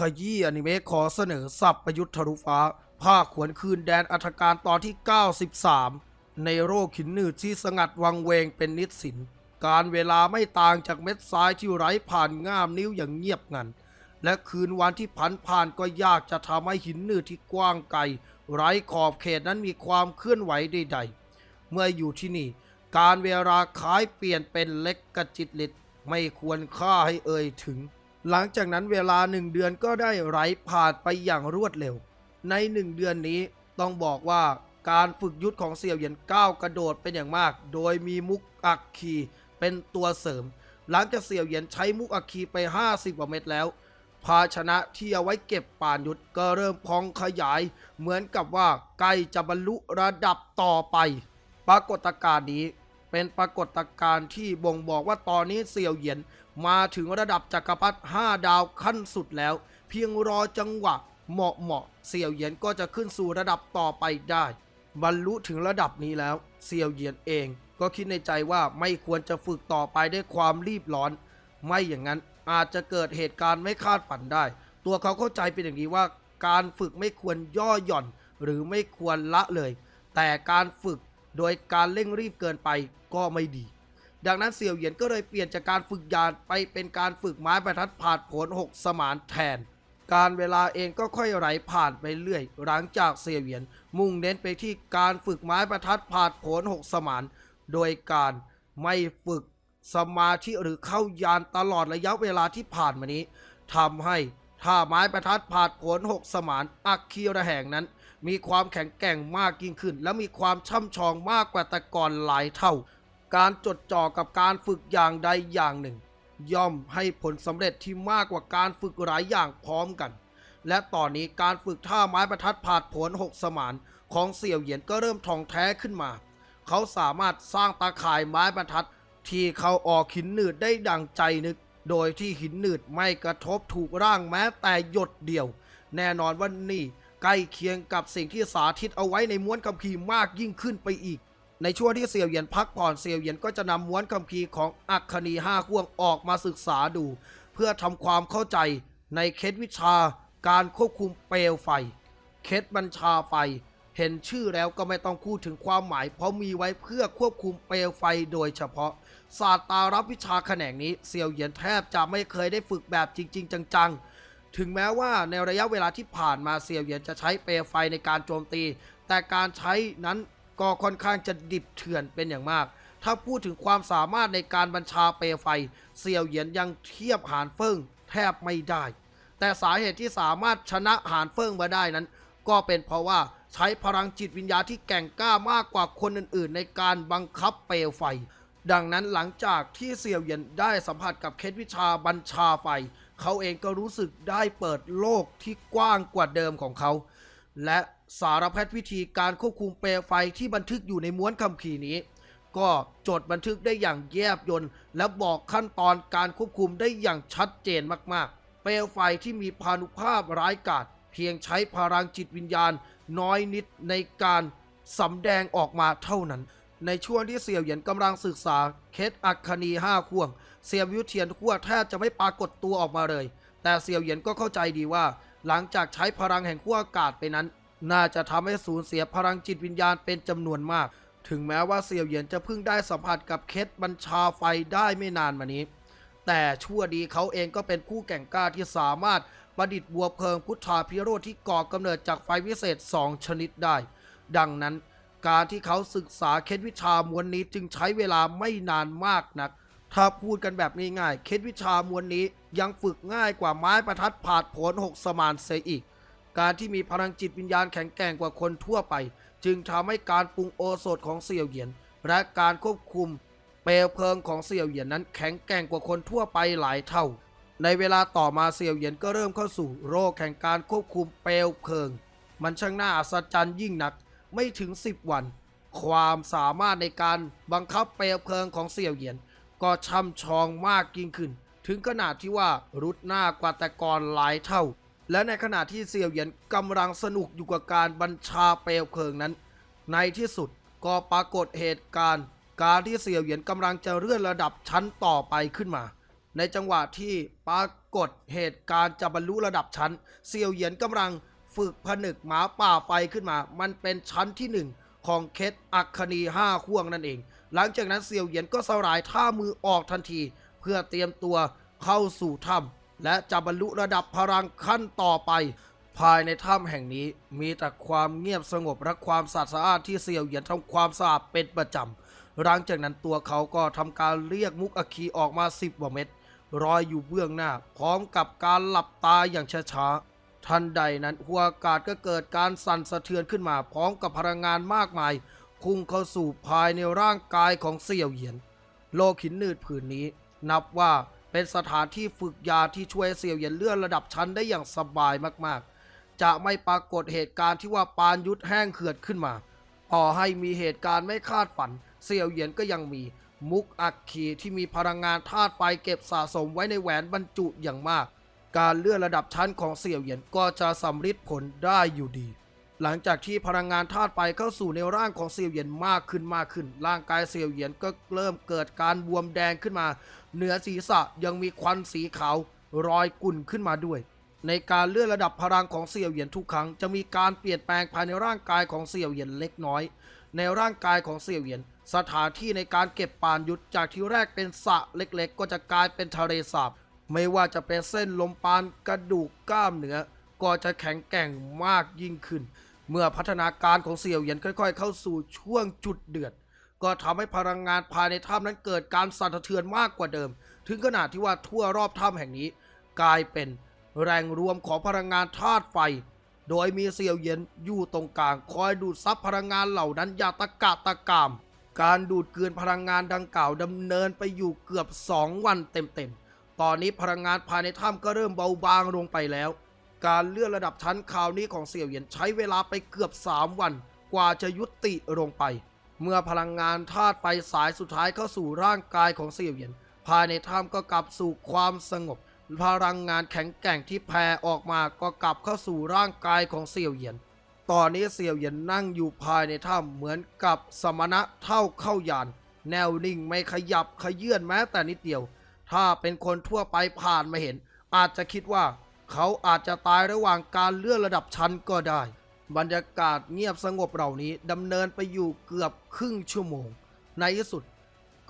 ขยี้อนิเมะขอเสนอสับประยุทธ์ทะลุฟ้า ภาคขวนคืนแดนอัธการตอนที่ 93 ในโรคขินหนืดที่สงัดวังเวงเป็นนิสิน การเวลาไม่ต่างจากเม็ดทรายที่ไร้ผ่านง่ามนิ้วอย่างเงียบงัน และคืนวันที่ผันผ่านก็ยากจะทำให้หินหนืดที่กว้างไกล ไร้ขอบเขตนั้นมีความเคลื่อนไหวใดๆ เมื่ออยู่ที่นี่ การเวลาคล้ายเปลี่ยนเป็นเล็กกระจิตลิดไม่ควรค่าให้เอ่ยถึง หลังจากนั้นเวลาหนึ่งเดือนก็ได้ไหลผ่านไปอย่างรวดเร็ว ในหนึ่งเดือนนี้ต้องบอกว่าการฝึกยุทธของเสี่ยวเหยียนก้าวกระโดดเป็นอย่างมาก โดยมีมุกอักคีเป็นตัวเสริม หลังจากเสี่ยวเหยียนใช้มุกอักคีไป 50กว่าเม็ดแล้ว ภาชนะที่เอาไว้เก็บป่านยุทธก็เริ่มพองขยาย เหมือนกับว่าใกล้จะบรรลุระดับต่อไป ปรากฏการณ์นี้เป็นปรากฏการณ์ที่บ่งบอกว่าตอนนี้เสี่ยวเหยียน มาถึงระดับจักรพรรดิ5ดาวขั้นสุดแล้ว เพียงรอจังหวะเหมาะเหมาะๆเสี่ยวเหยียนก็จะขึ้นสู่ระดับต่อไปได้ บรรลุถึงระดับนี้แล้ว เสี่ยวเหยียนเอง ก็คิดในใจว่าไม่ควรจะฝึกต่อไปด้วยความรีบร้อน ไม่อย่างนั้นอาจจะเกิดเหตุการณ์ไม่คาดฝันได้ ตัวเขาเข้าใจเป็นอย่างนี้ว่า การฝึกไม่ควรย่อหย่อน หรือไม่ควรละเลย แต่การฝึกโดยการเร่งรีบเกินไปก็ไม่ดี ดังนั้นเสี่ยวเหยียนก็เลยเปลี่ยนจากการฝึกยานไปเป็นการฝึกไม้บรรทัดผ่านผล6สมานแทน การเวลาเองก็ค่อยไหลผ่านไปเรื่อย หลังจากเสี่ยวเหยียนมุ่งเน้นไปที่การฝึกไม้บรรทัดผ่านผล6สมาน โดยการไม่ฝึกสมาธิหรือเข้ายานตลอดระยะเวลาที่ผ่านมานี้ทำให้ท่าไม้ประทัดผ่านผล6สมานอักคีระแห่งนั้น มีความแข็งแกร่งมากยิ่งขึ้น และมีความช่ำชองมากกว่าแต่ก่อนหลายเท่า การจดจ่อกับการฝึกอย่างใดอย่างหนึ่ง ย่อมให้ผลสำเร็จที่มากกว่าการฝึกหลายอย่างพร้อมกัน และตอนนี้การฝึกท่าไม้ประทัดผานผล6สมานของเสี่ยวเหยียนก็เริ่มท่องแท้ขึ้นมา เขาสามารถสร้างตาข่ายไม้บรรทัด ที่เขาออกหินหนืดได้ดังใจนึก โดยที่หินหนืดไม่กระทบถูกร่างแม้แต่หยดเดียว แน่นอนว่านี่ใกล้เคียงกับสิ่งที่สาธิตเอาไว้ในม้วนคัมภีร์มากยิ่งขึ้นไปอีก ในช่วงที่เสียวเหยียนพักผ่อนเสียวเหยียนก็จะนำม้วนคัมภีร์ของอัคคณีห้าข่วงออกมาศึกษาดู เพื่อทำความเข้าใจในเคล็ดวิชาการควบคุมเปลวไฟ เคล็ดบัญชาไฟ เห็นชื่อแล้วก็ไม่ต้องพูดถึงความหมาย เพราะมีไว้เพื่อควบคุมเปลวไฟโดยเฉพาะ ศาสตรารับวิชาแขนงนี้เซียวเหยียนแทบจะไม่เคยได้ฝึกแบบจริง ๆ จัง ๆถึงแม้ว่าในระยะเวลาที่ผ่านมาเซียวเหยียนจะใช้เปลวไฟในการโจมตี แต่การใช้นั้น ก็ค่อนข้างจะดิบเถื่อนเป็นอย่างมาก ถ้าพูดถึงความสามารถในการบัญชาเปลวไฟเซียวเหยียนยังเทียบหานเฟิงแทบไม่ได้ แต่สาเหตุที่สามารถชนะหานเฟิงมาได้นั้น ก็เป็นเพราะว่าใช้พลังจิตวิญญาณที่แก่งกล้ามากกว่าคนอื่น ๆ ในการบังคับเปลวไฟ ดังนั้นหลังจากที่เซียวเหยียนได้สัมผัสกับเคล็ดวิชาบัญชาไฟ เขาเองก็รู้สึกได้เปิดโลกที่กว้างกว่าเดิมของเขา และ สารพัดวิธีการควบคุมเปลวไฟที่บันทึกอยู่ในม้วนคัมภีนี้ ก็จดบันทึกได้อย่างแยบยลและบอกขั้นตอนการควบคุมได้อย่างชัดเจนมากๆ เปลวไฟที่มีพานุภาพร้ายกาจเพียงใช้พลังจิตวิญญาณ น้อยนิดในการสำแดงออกมาเท่านั้น ในช่วงที่เสี่ยวเหยียนกำลังศึกษา เคล็ดอัคคีห้าข่วง เสี่ยววิวเทียนขั้วแทบจะไม่ปรากฏตัวออกมาเลย แต่เสี่ยวเหยียนก็เข้าใจดีว่า หลังจากใช้พลังแห่งขั้วอากาศไปนั้น น่าจะทำให้สูญเสียพลังจิตวิญญาณเป็นจำนวนมาก ถึงแม้ว่าเสี่ยวเหยียนจะเพิ่งได้สัมผัสกับเคล็ดบัญชาไฟได้ไม่นานมานี้ แต่ชั่วดีเขาเองก็เป็นผู้แก่งกล้าที่สามารถประดิษฐ์บัวเพลิงพุทธาพิโรธที่ก่อกำเนิดจากไฟวิเศษ2ชนิดได้ ดังนั้นการที่เขาศึกษาเคล็ดวิชามวลนี้จึงใช้เวลาไม่นานมากนัก ถ้าพูดกันแบบง่ายๆ เคล็ดวิชามวลนี้ยังฝึกง่ายกว่าไม้ประทัดผาดผลหกสมานเสียอีก การที่มีพลังจิตวิญญาณแข็งแกร่งกว่าคนทั่วไป จึงทำให้การปรุงโอสถของเสี่ยวเหยียน และการควบคุมเปลวเพลิงของเสี่ยวเหยียนนั้นแข็งแกร่งกว่าคนทั่วไปหลายเท่า ในเวลาต่อมาเสี่ยวเหยียนก็เริ่มเข้าสู่โรคแห่งการควบคุมเปลวเพลิง มันช่างน่าอัศจรรย์ยิ่งนักไม่ถึง 10 วัน ความสามารถในการบังคับเปลวเพลิงของเสี่ยวเหยียน ก็ช่ำชองมากยิ่งขึ้น ถึงขนาดที่ว่ารุดหน้ากว่าแต่ก่อนหลายเท่า และในขณะที่เสี่ยวเหยียนกำลังสนุกอยู่กับการบัญชาเปลวเพลิงนั้น ในที่สุดก็ปรากฏเหตุการณ์ การที่เสี่ยวเหยียนกำลังจะเลื่อนระดับชั้นต่อไปขึ้นมา ในจังหวะที่ปรากฏเหตุการณ์จะบรรลุระดับชั้น เซียวเหยียนกำลังฝึกผนึกหมาป่าไฟขึ้นมา มันเป็นชั้นที่หนึ่งของเคสอัคคณีห้าข่วงนั่นเอง หลังจากนั้นเซียวเหยียนก็สลายท่ามือออกทันที เพื่อเตรียมตัวเข้าสู่ถ้ำ และจะบรรลุระดับพลังขั้นต่อไป ภายในถ้ำแห่งนี้มีแต่ความเงียบสงบและความสะอาดที่เซียวเหยียนทำความสะอาดเป็นประจำหลังจากนั้นตัวเขาก็ทำการเรียกมุกอคีออกมาสิบกว่าเม็ดรอยอยู่เบื้องหน้า พร้อมกับการหลับตาอย่างช้าๆทันใดนั้นหัวอากาศก็เกิดการสั่นสะเทือนขึ้นมา พร้อมกับพลังงานมากมายพุ่งเข้าสู่ภายในร่างกายของเสี่ยวเหยียน โลกหินหนืดผืนนี้ นับว่า เป็นสถานที่ฝึกยาที่ช่วยเสี่ยวเหยียนเลื่อนระดับชั้นได้อย่างสบายมากๆ จะไม่ปรากฏเหตุการณ์ที่ว่าปานยุทธแห้งเขือดขึ้นมาต่อให้มีเหตุการณ์ไม่คาดฝัน เสี่ยวเหยียนก็ยังมี มุกอักขีที่มีพลังงานธาตุไฟเก็บสะสมไว้ในแหวนบรรจุอย่างมาก การเลื่อนระดับชั้นของเสี่ยวเหยียนก็จะสำฤทธิ์ผลได้อยู่ดี หลังจากที่พลังงานธาตุไฟเข้าสู่ในร่างของเสี่ยวเหยียนมากขึ้นมากขึ้น ร่างกายเสี่ยวเหยียนก็เริ่มเกิดการบวมแดงขึ้นมา เหนือศีรษะยังมีควันสีขาวรอยกุ่นขึ้นมาด้วย ในการเลื่อนระดับพลังของเสี่ยวเหยียนทุกครั้งจะมีการเปลี่ยนแปลงภายในร่างกายของเสี่ยวเหยียนเล็กน้อย ในร่างกายของเสี่ยวเหยียน สถานที่ในการเก็บปานยุทธจากที่แรกเป็นสระเล็กๆ ก็จะกลายเป็นทะเลสาบไม่ว่าจะเป็นเส้นลมปานกระดูกกล้ามเนื้อก็จะแข็งแกร่งมากยิ่งขึ้น เมื่อพัฒนาการของเสี่ยวเหยียนค่อย ๆ เข้าสู่ช่วงจุดเดือด ก็ทำให้พลังงานภายในถ้ำนั้นเกิดการสั่นสะเทือนมากกว่าเดิม ถึงขนาดที่ว่าทั่วรอบถ้ำแห่งนี้ กลายเป็นแรงรวมของพลังงานธาตุไฟ โดยมีเซียวเหยียนอยู่ตรงกลาง คอยดูดซับพลังงานเหล่านั้นอย่าตะกะตะกาม การดูดเกลือนพลังงานดังกล่าวดำเนินไปอยู่เกือบ 2 วันเต็มๆตอนนี้พลังงานภายในถ้ำก็เริ่มเบาบางลงไปแล้ว การเลื่อนระดับชั้นคราวนี้ของเสี่ยวเหยียนใช้เวลาไปเกือบ 3 วัน กว่าจะยุติลงไป เมื่อพลังงานธาตุไฟสายสุดท้ายเข้าสู่ร่างกายของเสี่ยวเหยียน ภายในถ้ำก็กลับสู่ความสงบ พลังงานแข็งแกร่งที่แผ่ออกมาก็กลับเข้าสู่ร่างกายของเสี่ยวเหยียน ตอนนี้เสี่ยวเหยียนนั่งอยู่ภายในถ้ำเหมือนกับสมณะเท่าเข้ายาน แนวนิ่งไม่ขยับขยื่นแม้แต่นิดเดียว ถ้าเป็นคนทั่วไปผ่านมาเห็น อาจจะคิดว่า เขาอาจจะตายระหว่างการเลื่อนระดับชั้นก็ได้ บรรยากาศเงียบสงบเหล่านี้ดำเนินไปอยู่เกือบครึ่งชั่วโมง ในที่สุด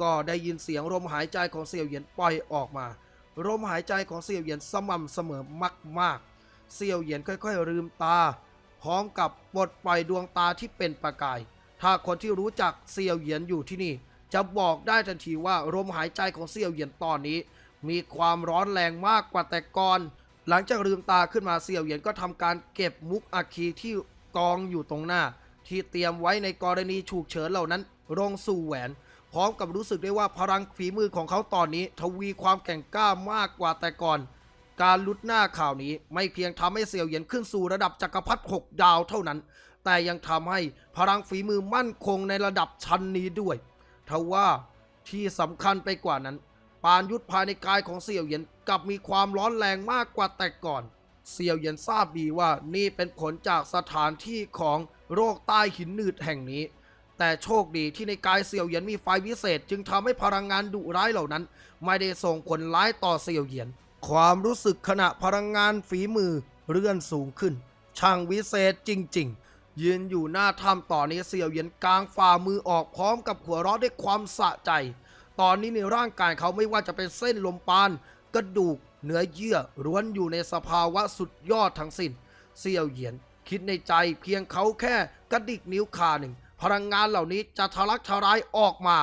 ก็ได้ยินเสียงลมหายใจของเสี่ยวเหยียนปล่อยออกมาลมหายใจของเสี่ยวเหยียนสม่ำเสมอมากๆ เสี่ยวเหยียนค่อยๆลืมตา พร้อมกับปลดปล่อยดวงตาที่เป็นประกาย ถ้าคนที่รู้จักเซียวเหยียนอยู่ที่นี่ จะบอกได้ทันทีว่าลมหายใจของเซียวเหยียนตอนนี้ มีความร้อนแรงมากกว่าแต่ก่อน หลังจากลืมตาขึ้นมาเซียวเหยียนก็ทำการเก็บมุกอาคีที่กองอยู่ตรงหน้า ที่เตรียมไว้ในกรณีฉุกเฉินเหล่านั้นลงสู่แหวน พร้อมกับรู้สึกได้ว่าพลังฝีมือของเขาตอนนี้ ทวีความแกร่งกล้ามากกว่าแต่ก่อน การลุดหน้าข่าวนี้ไม่เพียงทำให้เสี่ยวเหยียนขึ้นสู่ระดับจักรพรรดิ6ดาวเท่านั้น แต่ยังทำให้พลังฝีมือมั่นคงในระดับชั้นนี้ด้วยทว่าที่สำคัญไปกว่านั้น ปานยุทธภายในกายของเสี่ยวเหยียนกลับมีความร้อนแรงมากกว่าแต่ก่อน เสี่ยวเหยียนทราบดีว่านี่เป็นผลจากสถานที่ของโรคใต้หินหนืดแห่งนี้ แต่โชคดีที่ในกายเสี่ยวเหยียนมีไฟวิเศษ จึงทำให้พลังงานดุร้ายเหล่านั้น ไม่ได้ส่งผลร้ายต่อเสี่ยวเหยียน ความรู้สึกขณะพลังงานฝีมือเลื่อนสูงขึ้น ช่างวิเศษจริง ๆยืนอยู่หน้าถ้ำต่อนนี้เสี่ยวเหยียนกลางฝ่ามือออกพร้อมกับหัวเราะด้วยความสะใจ ตอนนี้ในร่างกายเขาไม่ว่าจะเป็นเส้นลมปานกระดูกเนื้อเยื่อร้วนอยู่ในสภาวะสุดยอดทั้งสิ้นเสี่ยวเหยียน คิดในใจเพียงเขาแค่กระดิกนิ้วขาหนึ่ง พลังงานเหล่านี้จะทะลักทลายออกมา